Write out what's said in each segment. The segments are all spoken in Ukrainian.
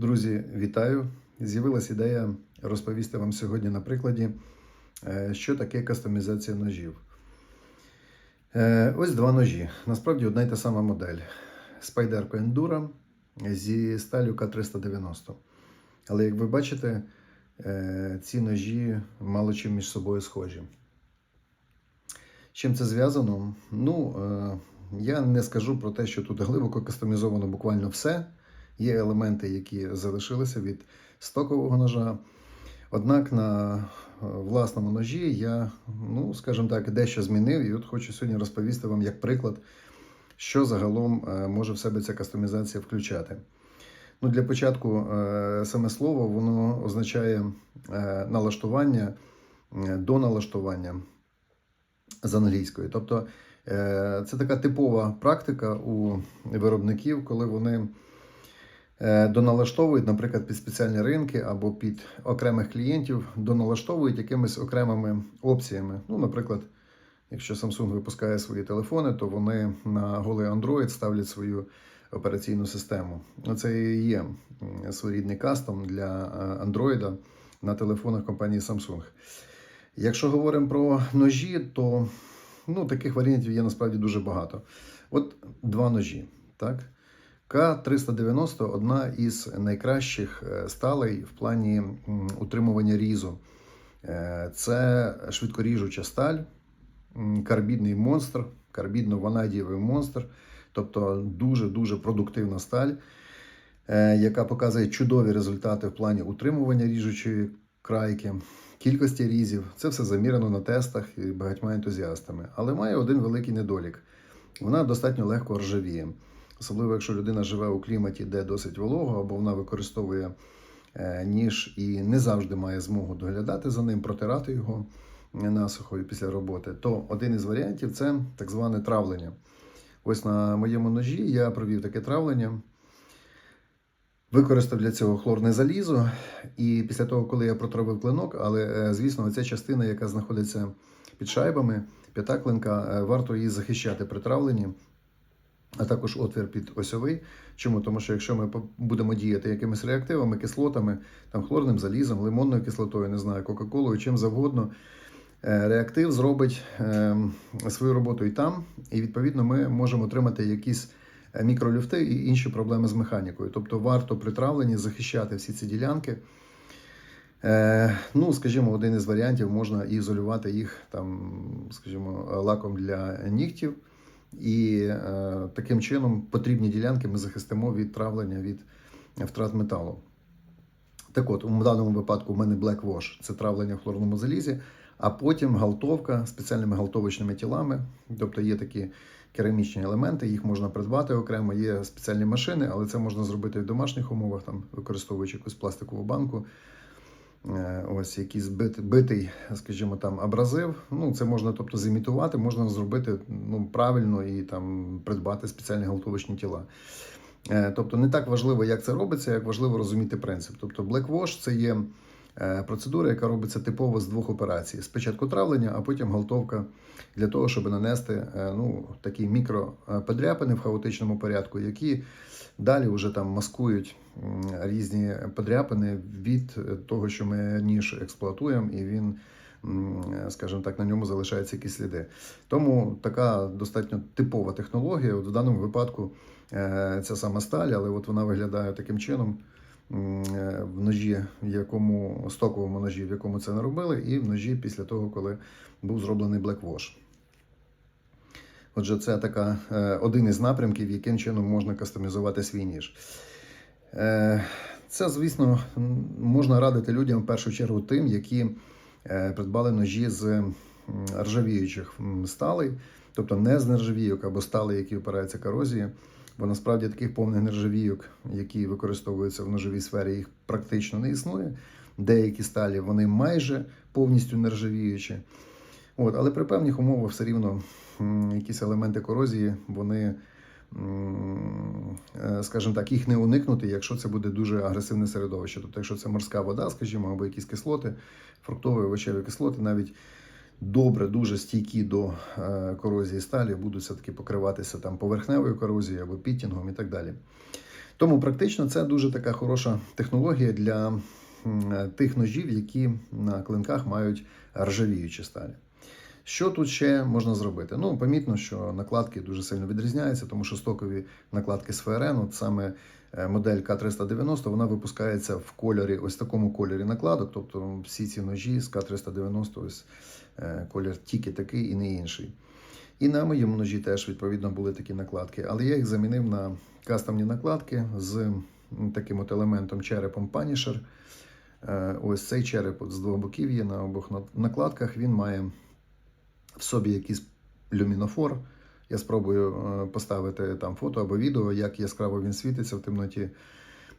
Друзі, вітаю! З'явилася ідея розповісти вам сьогодні на прикладі, е, що таке кастомізація ножів. Е, Ось два ножі. Насправді одна й та сама модель. Spyderco Enduro зі сталю К390. Але як ви бачите, е, ці ножі мало чим між собою схожі. Чим це зв'язано? Ну, я не скажу про те, що тут глибоко кастомізовано буквально все. Є елементи, які залишилися від стокового ножа. Однак на е, власному ножі я, ну, скажімо так, дещо змінив, і от хочу сьогодні розповісти вам як приклад, що загалом е, може в себе ця кастомізація включати. Ну, Для початку е, саме слово воно означає налаштування до налаштування з англійської. Тобто це така типова практика у виробників, коли вони доналаштовують, наприклад, під спеціальні ринки або під окремих клієнтів, доналаштовують якимись окремими опціями. Ну, наприклад, якщо Samsung випускає свої телефони, то вони на голий Android ставлять свою операційну систему. Це і є своєрідний кастом для е, Android на телефонах компанії Samsung. Якщо говоримо про ножі, то ну, таких варіантів є насправді дуже багато. От два ножі. Так? К-390 одна із найкращих е, сталей в плані утримування різу. Е, Це швидкоріжуча сталь, карбідний монстр, карбідно-ванадієвий монстр, тобто дуже-дуже продуктивна сталь, е, яка показує чудові результати в плані утримування ріжучої крайки, кількості різів. Це все замірено на тестах і багатьма ентузіастами. Але має один великий недолік: вона достатньо легко ржавіє. Особливо, якщо людина живе у кліматі, де досить волого, або вона використовує е, ніж і не завжди має змогу доглядати за ним, протирати його насухою після роботи, то один із варіантів це так зване травлення. Ось на моєму ножі я провів таке травлення. Використав для цього хлорне залізо, і після того, коли я протравив клинок, але е, звісно, ця частина, яка знаходиться під шайбами, п'ята клинка, е, варто її захищати при травленні, а також отвір під осьовий. Чому? Тому що якщо ми будемо діяти якимись реактивами, кислотами, там хлорним залізом, лимонною кислотою, не знаю, кока-колою, чим завгодно, е, реактив зробить е, свою роботу і там, і відповідно ми можемо отримати якісь е, мікролюфти і інші проблеми з механікою. Тобто варто при травленні захищати всі ці ділянки. Е, ну, скажімо, один із варіантів можна ізолювати їх там, скажімо, лаком для нігтів. І е, таким чином потрібні ділянки ми захистимо від травлення від втрат металу. Так от, у даному випадку в мене Black Wash – це травлення в хлорному залізі, а потім галтовка спеціальними галтовочними тілами. Тобто є такі керамічні елементи, їх можна придбати окремо, є спеціальні машини, але це можна зробити в домашніх умовах, там, використовуючи якусь пластикову банку. Е, Ось якийсь бит, битий, скажімо, там абразив. Ну, це можна тобто зімітувати, можна зробити ну, правильно і там придбати спеціальні галтовочні тіла. Е, Тобто не так важливо, як це робиться, як важливо розуміти принцип. Тобто Blackwash – це є процедура, яка робиться типово з двох операцій: спочатку травлення, а потім галтовка для того, щоб нанести е, ну, такі мікроподряпини в хаотичному порядку, які далі вже там маскують різні подряпини від е, того, що ми ніж експлуатуємо, і він, скажімо так, на ньому залишаються якісь сліди. Тому така достатньо типова технологія. От в даному випадку е, ця сама сталь, але от вона виглядає таким чином. Е, В ножі, в якому стоковому ножі, в якому це не робили, і в ножі після того, коли був зроблений Wash. Отже, це така е, один із напрямків, яким чином можна кастомізувати свій ніж. Е, Це, звісно, можна радити людям в першу чергу тим, які придбали ножі з ржавіючих сталей, тобто не з нержавійок або сталей, які опираються корозії. Бо насправді таких повних нержавійок, які використовуються в ножовій сфері, їх практично не існує. Деякі сталі вони майже повністю нержавіючі. От, але при певних умовах все рівно якісь елементи корозії, вони, е, скажімо так, їх не уникнути, якщо це буде дуже агресивне середовище. Тобто, якщо це морська вода, скажімо, або якісь кислоти, фруктові овочеві кислоти, навіть добре, дуже стійкі до е, корозії сталі, будуть все-таки покриватися там поверхневою корозією або піттінгом і так далі. Тому практично це дуже така хороша технологія для тих ножів, які на клинках мають ржавіючі сталі. Що тут ще можна зробити? Ну, помітно, що накладки дуже сильно відрізняються, тому що стокові накладки з ФРН, от саме е, модель К390, вона випускається в кольорі, ось такому кольорі накладок. Тобто всі ці ножі з К390, ось е, колір тільки такий і не інший. І на моєму ножі теж відповідно були такі накладки, але я їх замінив на кастомні накладки з таким от елементом черепом Punisher. Е, Ось цей череп от з двох боків є на обох накладках. Він має в собі якийсь люмінофор. Я спробую е, поставити там фото або відео, як яскраво він світиться в темноті.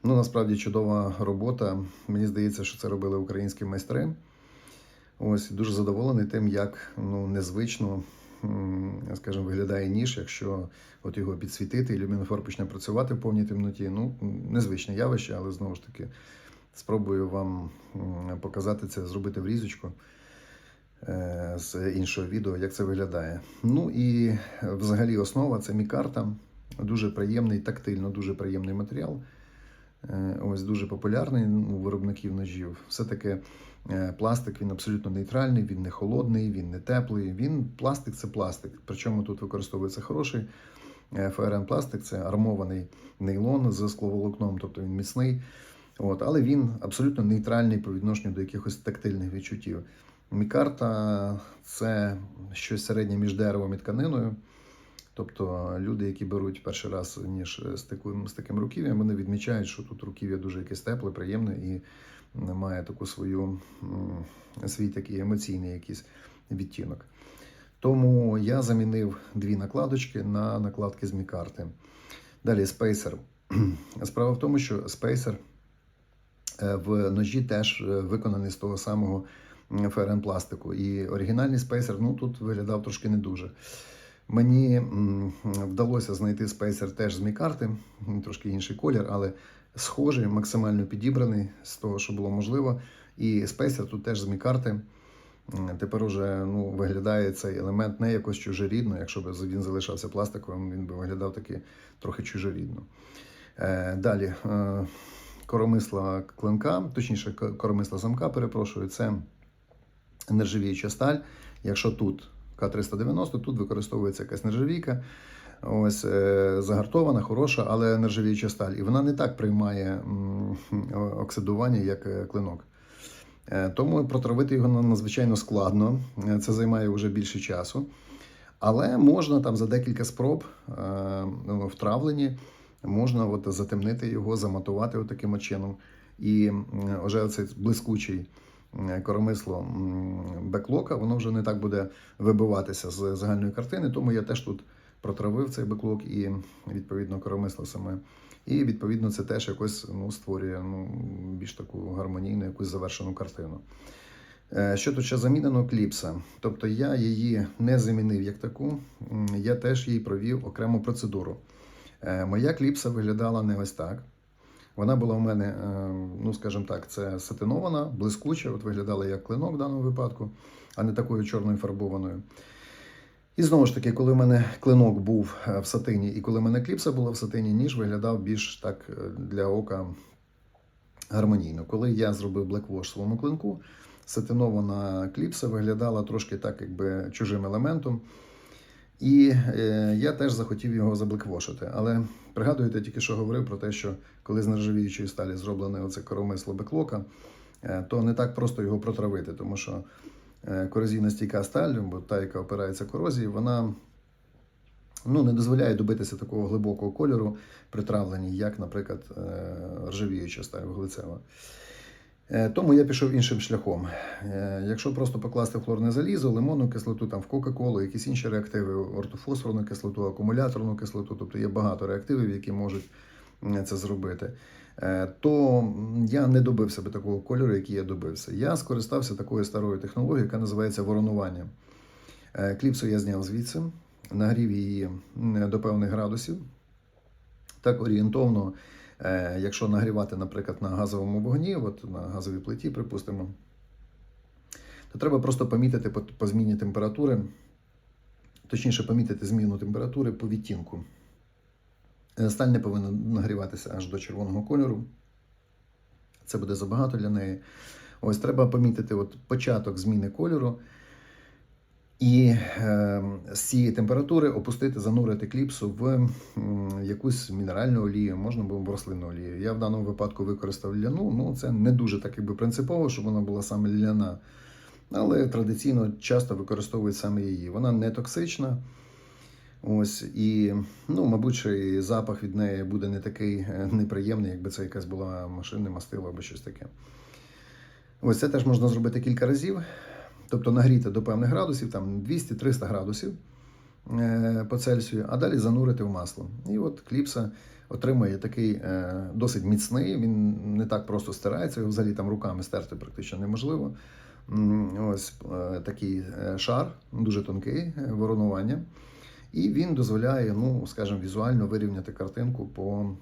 Ну, насправді чудова робота. Мені здається, що це робили українські майстри. Ось дуже задоволений тим, як ну, незвично, скажімо, виглядає ніж, якщо от його підсвітити, і люмінофор почне працювати в повній темноті. Ну, незвичне явище, але знову ж таки спробую вам показати це, зробити врізочку е, з іншого відео, як це виглядає. Ну і взагалі основа це мікарта. Дуже приємний, тактильно, дуже приємний матеріал. Е, Ось дуже популярний у виробників ножів. Все-таки е, пластик він абсолютно нейтральний, він не холодний, він не теплий. Він пластик це пластик. Причому тут використовується хороший ФРН пластик, це армований нейлон з скловолокном, тобто він міцний. От, але він абсолютно нейтральний по відношенню до якихось тактильних відчуттів. Мікарта це щось середнє між деревом і тканиною. Тобто люди, які беруть перший раз ніж з таким, з таким руків'ям, вони відмічають, що тут руків'я дуже якесь тепле, приємне і має таку свою свій такий емоційний якийсь відтінок. Тому я замінив дві накладочки на накладки з мікарти. Далі спейсер. Справа в тому, що спейсер е, в ножі теж е, виконаний з того самого ФРН пластику. І оригінальний спейсер ну, тут виглядав трошки не дуже. Мені вдалося знайти спейсер теж з мікарти, трошки інший колір, але схожий, максимально підібраний з того, що було можливо. І спейсер тут теж з мікарти. Тепер уже ну, виглядає цей елемент не якось чужорідно. Якщо б він залишався пластиковим, він би виглядав таки трохи чужорідно. Е, далі е, коромисла клинка, точніше, коромисла замка, перепрошую, це нержавіюча сталь. Якщо тут К390, тут використовується якась нержавійка. Ось е, загартована, хороша, але нержавіюча сталь. І вона не так приймає оксидування, як е, клинок. Е, Тому протравити його надзвичайно складно. Це займає вже більше часу. Але можна там за декілька спроб ну, втравлені, можна от затемнити його, заматувати таким чином. І вже цей блискучий коромисло м, беклока, воно вже не так буде вибиватися з загальної картини. Тому я теж тут протравив цей беклок і відповідно коромисло саме. І відповідно це теж якось ну, створює ну, більш таку гармонійну, якусь завершену картину. Е, Що тут ще замінено кліпса? Тобто я її не замінив як таку, я теж їй провів окрему процедуру. Е, Моя кліпса виглядала не ось так. Вона була у мене, е, ну скажімо так, це сатинована, блискуча, от виглядала як клинок в даному випадку, а не такою чорною фарбованою. І знову ж таки, коли в мене клинок був е, в сатині, і коли в мене кліпса була в сатині, ніж виглядав більш так е, для ока гармонійно. Коли я зробив блеквош своєму клинку, сатинована кліпса виглядала трошки так, якби чужим елементом. І е, я теж захотів його заблеквошити. Але пригадуєте, тільки що говорив про те, що коли з нержавіючої сталі зроблене оце коромисло беклока, е, то не так просто його протравити, тому що е, корозійна стійка сталь, бо та, яка опирається корозії, вона ну, не дозволяє добитися такого глибокого кольору при травленні, як, наприклад, е, ржавіюча сталь вуглецева. Е, Тому я пішов іншим шляхом. Е, Якщо просто покласти хлорне залізо, лимонну кислоту, там в Кока-Колу, якісь інші реактиви, ортофосфорну кислоту, акумуляторну кислоту, тобто є багато реактивів, які можуть це зробити, е, то я не добився би такого кольору, який я добився. Я скористався такою старою технологією, яка називається воронування. Кліпсу я зняв звідси, нагрів її до певних градусів. Так орієнтовно, якщо нагрівати, наприклад, на газовому вогні, от на газовій плиті, припустимо, то треба просто помітити по, по зміні температури, точніше, помітити зміну температури по відтінку Е, Сталь не повинна нагріватися аж до червоного кольору. Це буде забагато для неї. Ось треба помітити от початок зміни кольору. І е, з цієї температури опустити, занурити кліпсу в якусь мінеральну олію, можна було б рослинну олію. Я в даному випадку використав ляну. Ну, це не дуже так якби принципово, щоб вона була саме ляна. Але традиційно часто використовують саме її. Вона не токсична. Ось і, ну, мабуть, і запах від неї буде не такий е, неприємний, якби це якась була машинне мастило або щось таке. Ось це теж можна зробити кілька разів. Тобто нагріти до певних градусів, там 200-300 градусів е, по Цельсію, а далі занурити в масло. І от кліпса отримує такий е, досить міцний, він не так просто стирається, його взагалі там руками стерти практично неможливо. Ось е, такий шар, дуже тонкий воронування. І він дозволяє, ну, скажімо, візуально вирівняти картинку по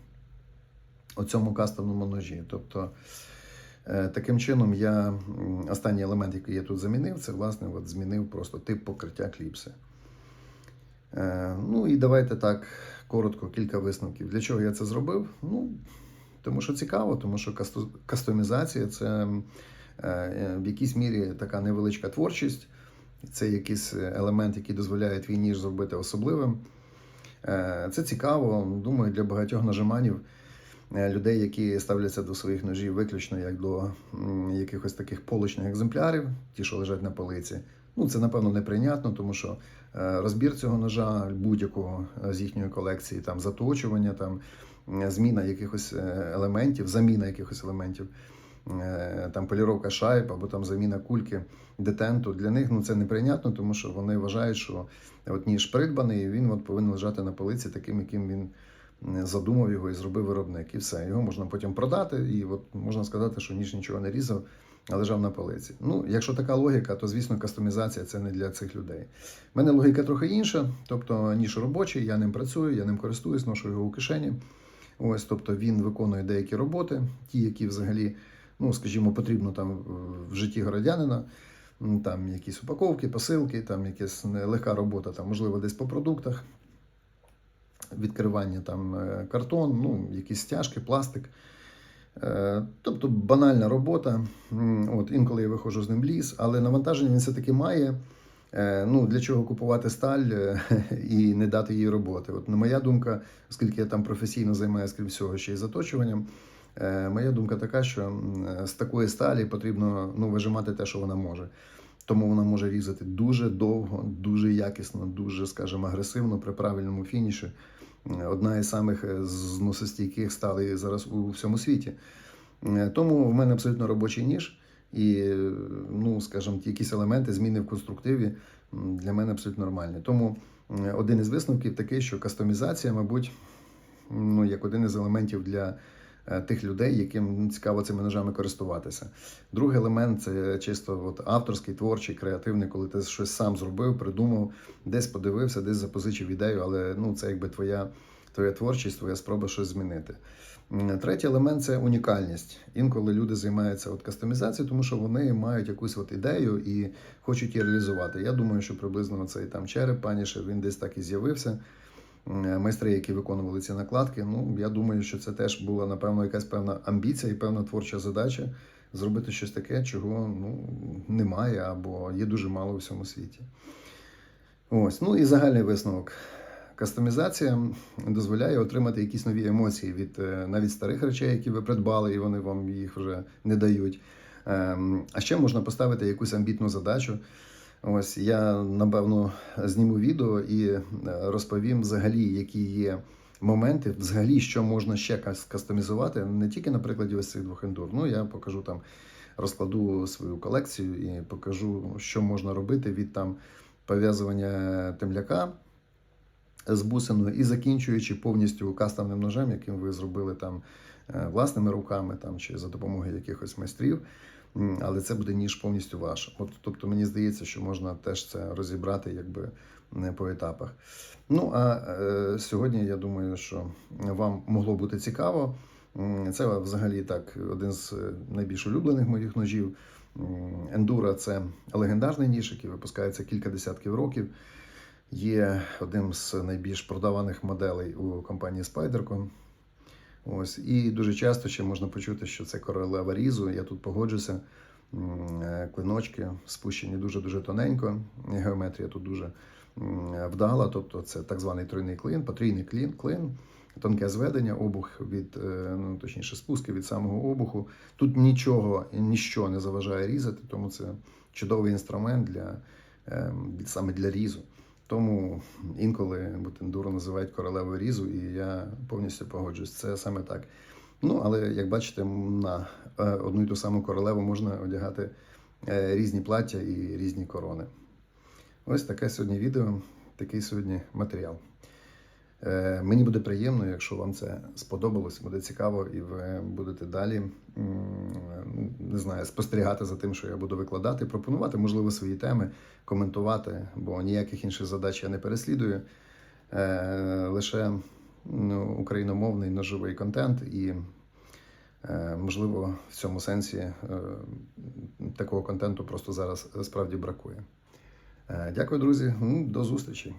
оцьому кастомному ножі. Тобто, таким чином, я останній елемент, який я тут замінив, це власне от змінив просто тип покриття кліпси. Е, Ну і давайте так коротко кілька висновків. Для чого я це зробив? Ну, тому що цікаво, тому що кастомізація це е, в якійсь мірі така невеличка творчість. Це якийсь елемент, який дозволяє твій ніж зробити особливим. Е, Це цікаво. Думаю, для багатьох нажиманів е, людей, які ставляться до своїх ножів виключно як до якихось таких полочних екземплярів, ті, що лежать на полиці. Ну, це напевно неприйнятно, тому що е, розбір цього ножа будь-якого е, з їхньої колекції, там заточування, там е, зміна якихось е, елементів, заміна якихось елементів, е, там поліровка шайб або там заміна кульки детенту. Для них ну, це неприйнятно, тому що вони вважають, що от ніж придбаний, він от повинен лежати на полиці таким, яким він задумав його і зробив виробник. І все. Його можна потім продати, і от можна сказати, що ніж нічого не різав, а лежав на полиці. Ну, якщо така логіка, то звісно кастомізація це не для цих людей. У мене логіка трохи інша, тобто ніж робочий, я ним працюю, я ним користуюсь, ношу його у кишені. Ось, тобто він виконує деякі роботи, ті, які взагалі, ну скажімо, потрібно там в житті городянина. Там якісь упаковки, посилки, там якась легка робота, там, можливо, десь по продуктах, відкривання там е, картон, ну, якісь стяжки, пластик. Е, Тобто банальна робота. От, інколи я виходжу з ним в ліс, але навантаження він все-таки має. Е, Ну, для чого купувати сталь і не дати їй роботи? От, на моя думка, оскільки я там професійно займаюся крім всього ще й заточуванням, моя думка така, що з такої сталі потрібно ну, вижимати те, що вона може. Тому вона може різати дуже довго, дуже якісно, дуже, скажімо, агресивно при правильному фініші. Е, Одна із самих е, зносостійких сталей зараз у всьому світі. Е, Тому в мене абсолютно робочий ніж. І, ну, скажімо, якісь елементи, зміни в конструктиві для мене абсолютно нормальні. Тому один із висновків такий, що кастомізація, мабуть, ну, як один із елементів для тих людей, яким цікаво цими ножами користуватися. Другий елемент це чисто от авторський, творчий, креативний, коли ти щось сам зробив, придумав, десь подивився, десь запозичив ідею, але ну, це якби твоя, твоя творчість, твоя спроба щось змінити. Третій елемент це унікальність. Інколи люди займаються от кастомізацією, тому що вони мають якусь от ідею і хочуть її реалізувати. Я думаю, що приблизно цей там череп паніше він десь так і з'явився. М, Майстри, які виконували ці накладки, ну я думаю, що це теж була напевно якась певна амбіція і певна творча задача зробити щось таке, чого ну, немає або є дуже мало у всьому світі. Ось, ну і загальний висновок. Кастомізація дозволяє отримати якісь нові емоції від е, навіть старих речей, які ви придбали, і вони вам їх вже не дають. Ем, А ще можна поставити якусь амбітну задачу. Ось я напевно зніму відео і е, розповім взагалі, які є моменти, взагалі, що можна ще кастомізувати, не тільки на прикладі ось цих двох ендур. Ну я покажу там, розкладу свою колекцію і покажу, що можна робити від там пов'язування темляка з бусиною і закінчуючи повністю кастомним ножем, яким ви зробили там е, власними руками там, чи за допомогою якихось майстрів. Але це буде ніж повністю ваш. От, тобто мені здається, що можна теж це розібрати якби не по етапах. Ну а е, сьогодні я думаю, що вам могло бути цікаво. Це взагалі так один з е, найбільш улюблених моїх ножів. Ендура це легендарний ніж, який випускається кілька десятків років. є одним з найбільш продаваних моделей у компанії Spyderco. Ось, і дуже часто ще можна почути, що це королева різу. Я тут погоджуся. Е, Клиночки спущені дуже-дуже тоненько. Геометрія тут дуже вдала. Тобто це так званий тройний клин, потрійний клин, клин, тонке зведення, обух від, е, ну точніше, спуски від самого обуху. Тут нічого, ніщо не заважає різати, тому це чудовий інструмент для, е, саме для різу. Тому інколи Бутендуру називають королевою різу, і я повністю погоджуюсь. Це саме так. Ну, але як бачите, на е, одну і ту саму королеву можна одягати е, різні плаття і різні корони. Ось таке сьогодні відео, такий сьогодні матеріал. Е, Мені буде приємно, якщо вам це сподобалось, буде цікаво, і ви будете далі не знаю, спостерігати за тим, що я буду викладати, пропонувати, можливо, свої теми, коментувати, бо ніяких інших задач я не переслідую. Е, Лише ну, україномовний ножовий контент, і, е, можливо, в цьому сенсі такого контенту просто зараз справді бракує. Дякую, друзі. До зустрічі.